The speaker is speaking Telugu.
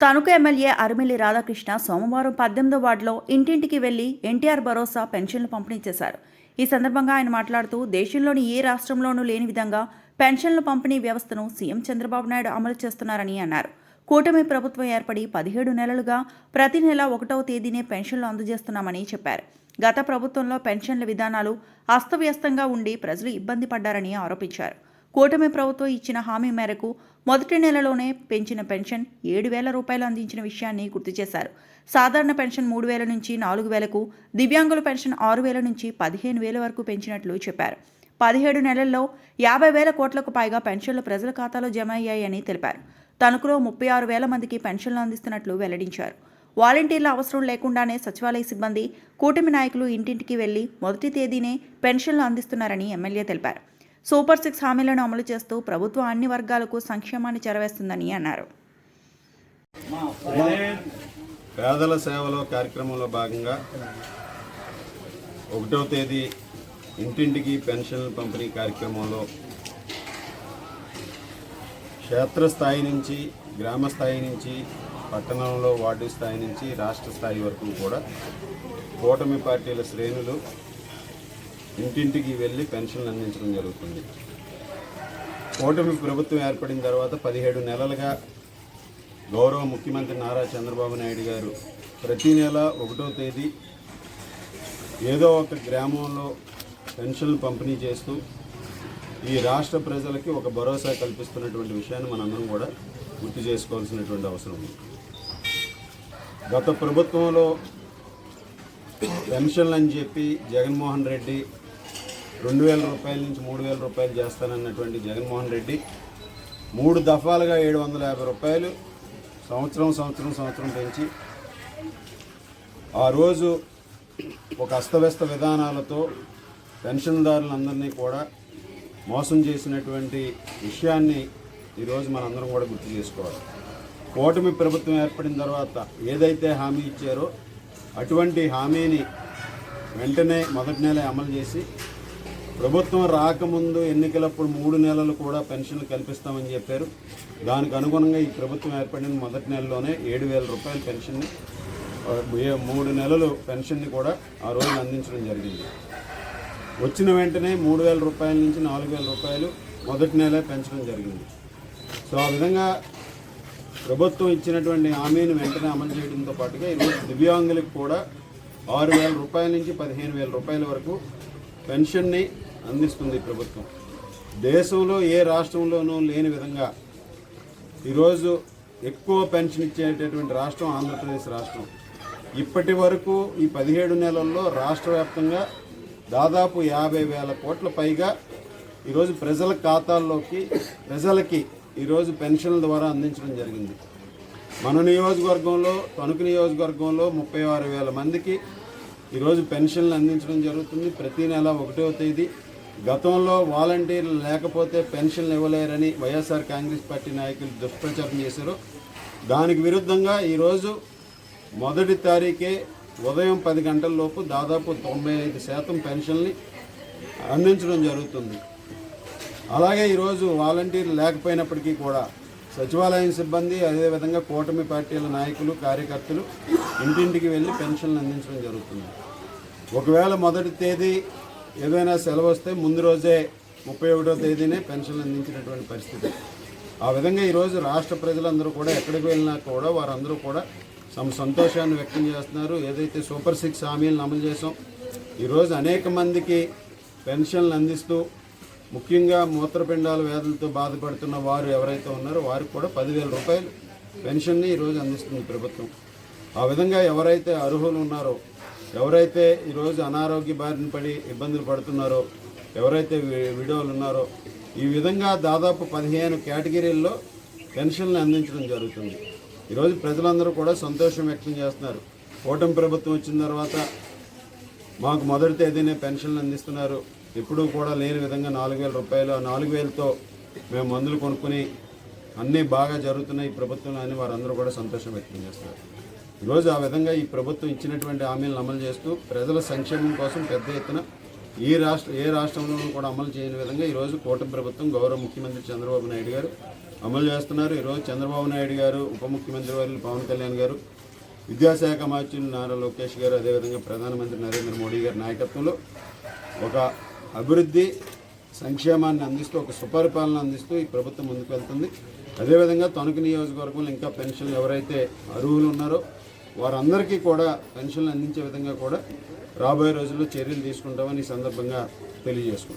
తణుకు ఎమ్మెల్యే అరిమిల్లి రాధాకృష్ణ సోమవారం పద్దెనిమిదో వార్డులో ఇంటింటికి వెళ్ళి ఎన్టీఆర్ భరోసా పెన్షన్లు పంపిణీ చేశారు. ఈ సందర్భంగా ఆయన మాట్లాడుతూ దేశంలోని ఏ రాష్ట్రంలోనూ లేని విధంగా పెన్షన్ల పంపిణీ వ్యవస్థను సీఎం చంద్రబాబు నాయుడు అమలు చేస్తున్నారని అన్నారు. కూటమి ప్రభుత్వం ఏర్పడి పదిహేడు నెలలుగా ప్రతి నెల ఒకటవ తేదీనే పెన్షన్లు అందజేస్తున్నామని చెప్పారు. గత ప్రభుత్వంలో పెన్షన్ల విధానాలు అస్తవ్యస్తంగా ఉండి ప్రజలు ఇబ్బంది పడ్డారని ఆరోపించారు. కూటమి ప్రభుత్వం ఇచ్చిన హామీ మేరకు మొదటి నెలలోనే పెంచిన పెన్షన్ ఏడు వేల రూపాయలు అందించిన విషయాన్ని గుర్తు చేశారు. సాధారణ పెన్షన్ మూడు వేల నుంచి నాలుగు వేలకు దివ్యాంగుల పెన్షన్ ఆరు వేల నుంచి పదిహేను వేల వరకు పెంచినట్లు చెప్పారు. పదిహేడు నెలల్లో యాభై వేల కోట్లకు పైగా పెన్షన్లు ప్రజల ఖాతాలో జమ అయ్యాయని తెలిపారు. తణుకులో ముప్పై ఆరు వేల మందికి పెన్షన్లు అందిస్తున్నట్లు వెల్లడించారు. వాలంటీర్ల అవసరం లేకుండానే సచివాలయ సిబ్బంది కూటమి నాయకులు ఇంటింటికి వెళ్ళి మొదటి తేదీనే పెన్షన్లు అందిస్తున్నారని ఎమ్మెల్యే తెలిపారు. సూపర్ సిక్స్ హామీలను అమలు చేస్తూ ప్రభుత్వం అన్ని వర్గాలకు సంక్షేమాన్ని చేరవేస్తుందని అన్నారు. పేదల సేవలో కార్యక్రమంలో భాగంగా ఒకటో తేదీ ఇంటింటికి పెన్షన్ పంపిణీ కార్యక్రమంలో క్షేత్రస్థాయి నుంచి గ్రామ స్థాయి నుంచి పట్టణంలో వార్డు స్థాయి నుంచి రాష్ట్ర స్థాయి వరకు కూడా కూటమి పార్టీల శ్రేణులు ఇంటింటికి వెళ్ళి పెన్షన్లు అందించడం జరుగుతుంది. కూటమి ప్రభుత్వం ఏర్పడిన తర్వాత పదిహేడు నెలలుగా గౌరవ ముఖ్యమంత్రి నారా చంద్రబాబు నాయుడు గారు ప్రతి నెల ఒకటో తేదీ ఏదో ఒక గ్రామంలో పెన్షన్లు పంపిణీ చేస్తూ ఈ రాష్ట్ర ప్రజలకి ఒక భరోసా కల్పిస్తున్నటువంటి విషయాన్ని మనందరం కూడా గుర్తు చేసుకోవాల్సినటువంటి అవసరం ఉంది. గత ప్రభుత్వంలో పెన్షన్లు అని చెప్పి జగన్మోహన్ రెడ్డి రెండు వేల రూపాయల నుంచి మూడు వేల రూపాయలు చేస్తానన్నటువంటి జగన్మోహన్ రెడ్డి మూడు దఫాలుగా ఏడు వందల యాభై రూపాయలు సంవత్సరం సంవత్సరం సంవత్సరం పెంచి ఆ రోజు ఒక అస్తవ్యస్త విధానాలతో పెన్షన్దారులందరినీ కూడా మోసం చేసినటువంటి విషయాన్ని ఈరోజు మనందరం కూడా గుర్తు చేసుకోవాలి. కూటమి ప్రభుత్వం ఏర్పడిన తర్వాత ఏదైతే హామీ ఇచ్చారో అటువంటి హామీని వెంటనే మొదటి నెల అమలు చేసి ప్రభుత్వం రాకముందు ఎన్నికలప్పుడు మూడు నెలలు కూడా పెన్షన్లు కల్పిస్తామని చెప్పారు. దానికి అనుగుణంగా ఈ ప్రభుత్వం ఏర్పడిన మొదటి నెలలోనే ఏడు వేల రూపాయల పెన్షన్ని ఏ- మూడు నెలలు పెన్షన్ని కూడా ఆ రోజు అందించడం జరిగింది. వచ్చిన వెంటనే మూడు వేల రూపాయల నుంచి నాలుగు వేల రూపాయలు మొదటి నెలే పెంచడం జరిగింది. సో ఆ విధంగా ప్రభుత్వం ఇచ్చినటువంటి హామీని వెంటనే అమలు చేయడంతో పాటుగా ఈరోజు దివ్యాంగులకు కూడా ఆరు వేల రూపాయల నుంచి పదిహేను వేల రూపాయల వరకు పెన్షన్ని అందిస్తుంది ప్రభుత్వం. దేశంలో ఏ రాష్ట్రంలోనూ లేని విధంగా ఈరోజు ఎక్కువ పెన్షన్ ఇచ్చేటటువంటి రాష్ట్రం ఆంధ్రప్రదేశ్ రాష్ట్రం. ఇప్పటి వరకు ఈ పదిహేడు నెలల్లో రాష్ట్ర వ్యాప్తంగా దాదాపు యాభై వేల కోట్ల పైగా ఈరోజు ప్రజల ఖాతాల్లోకి ప్రజలకి ఈరోజు పెన్షన్ల ద్వారా అందించడం జరిగింది. మన నియోజకవర్గంలో తణుకు నియోజకవర్గంలో ముప్పై ఆరు వేల మందికి ఈరోజు పెన్షన్లు అందించడం జరుగుతుంది. ప్రతి నెల ఒకటో తేదీ గతంలో వాలంటీర్లు లేకపోతే పెన్షన్లు ఇవ్వలేరని వైఎస్ఆర్ కాంగ్రెస్ పార్టీ నాయకులు దుష్ప్రచారం చేశారు. దానికి విరుద్ధంగా ఈరోజు మొదటి తారీఖే ఉదయం పది గంటల లోపు దాదాపు తొంభై ఐదు శాతం పెన్షన్ని అందించడం జరుగుతుంది. అలాగే ఈరోజు వాలంటీర్లు లేకపోయినప్పటికీ కూడా సచివాలయం సిబ్బంది అదేవిధంగా కూటమి పార్టీల నాయకులు కార్యకర్తలు ఇంటింటికి వెళ్ళి పెన్షన్లు అందించడం జరుగుతుంది. ఒకవేళ మొదటి తేదీ ఏదైనా సెలవు వస్తే ముందు రోజే ముప్పై ఒకటో తేదీనే పెన్షన్లు అందించినటువంటి పరిస్థితి. ఆ విధంగా ఈరోజు రాష్ట్ర ప్రజలందరూ కూడా ఎక్కడికి వెళ్ళినా కూడా వారందరూ కూడా తమ సంతోషాన్ని వ్యక్తం చేస్తున్నారు. ఏదైతే సూపర్ సిక్స్ హామీలను అమలు చేసాం ఈరోజు అనేక మందికి పెన్షన్లు అందిస్తూ ముఖ్యంగా మూత్రపిండాల వ్యాధులతో బాధపడుతున్న వారు ఎవరైతే ఉన్నారో వారికి కూడా పదివేల రూపాయలు పెన్షన్ని ఈరోజు అందిస్తుంది ప్రభుత్వం. ఆ విధంగా ఎవరైతే అర్హులు ఉన్నారో ఎవరైతే ఈరోజు అనారోగ్య బారిన పడి ఇబ్బందులు పడుతున్నారో ఎవరైతే వి- విడోలు ఉన్నారో ఈ విధంగా దాదాపు పదిహేను కేటగిరీల్లో పెన్షన్లు అందించడం జరుగుతుంది. ఈరోజు ప్రజలందరూ కూడా సంతోషం వ్యక్తం చేస్తున్నారు. కూటమి ప్రభుత్వం వచ్చిన తర్వాత మాకు మొదటి తేదీనే పెన్షన్లు అందిస్తున్నారు. ఎప్పుడూ కూడా లేని విధంగా నాలుగు వేల రూపాయలు ఆ నాలుగు వేలతో మేము మందులు కొనుక్కుని అన్నీ బాగా జరుగుతున్నాయి. ఈ ప్రభుత్వంలో అని వారందరూ కూడా సంతోషం వ్యక్తం చేస్తారు ఈరోజు ఆ విధంగా ఈ ప్రభుత్వం ఇచ్చినటువంటి హామీలను అమలు చేస్తూ ప్రజల సంక్షేమం కోసం పెద్ద ఎత్తున ఈ రాష్ట్ర ఏ రాష్ట్రంలోనూ కూడా అమలు చేయని విధంగా ఈరోజు కూటమి ప్రభుత్వం గౌరవ ముఖ్యమంత్రి చంద్రబాబు నాయుడు గారు అమలు చేస్తున్నారు. ఈరోజు చంద్రబాబు నాయుడు గారు ఉప ముఖ్యమంత్రి వారు పవన్ కళ్యాణ్ గారు విద్యాశాఖ మార్చులు నారా లోకేష్ గారు అదేవిధంగా ప్రధానమంత్రి నరేంద్ర మోడీ గారి నాయకత్వంలో ఒక అభివృద్ధి సంక్షేమాన్ని అందిస్తూ ఒక సుపరిపాలన అందిస్తూ ఈ ప్రభుత్వం ముందుకు వెళ్తుంది. అదేవిధంగా తణుకు నియోజకవర్గంలో ఇంకా పెన్షన్లు ఎవరైతే అర్హులు ఉన్నారో వారందరికీ కూడా పెన్షన్లు అందించే విధంగా కూడా రాబోయే రోజుల్లో చర్యలు తీసుకుంటామని ఈ సందర్భంగా తెలియజేసుకుంటాం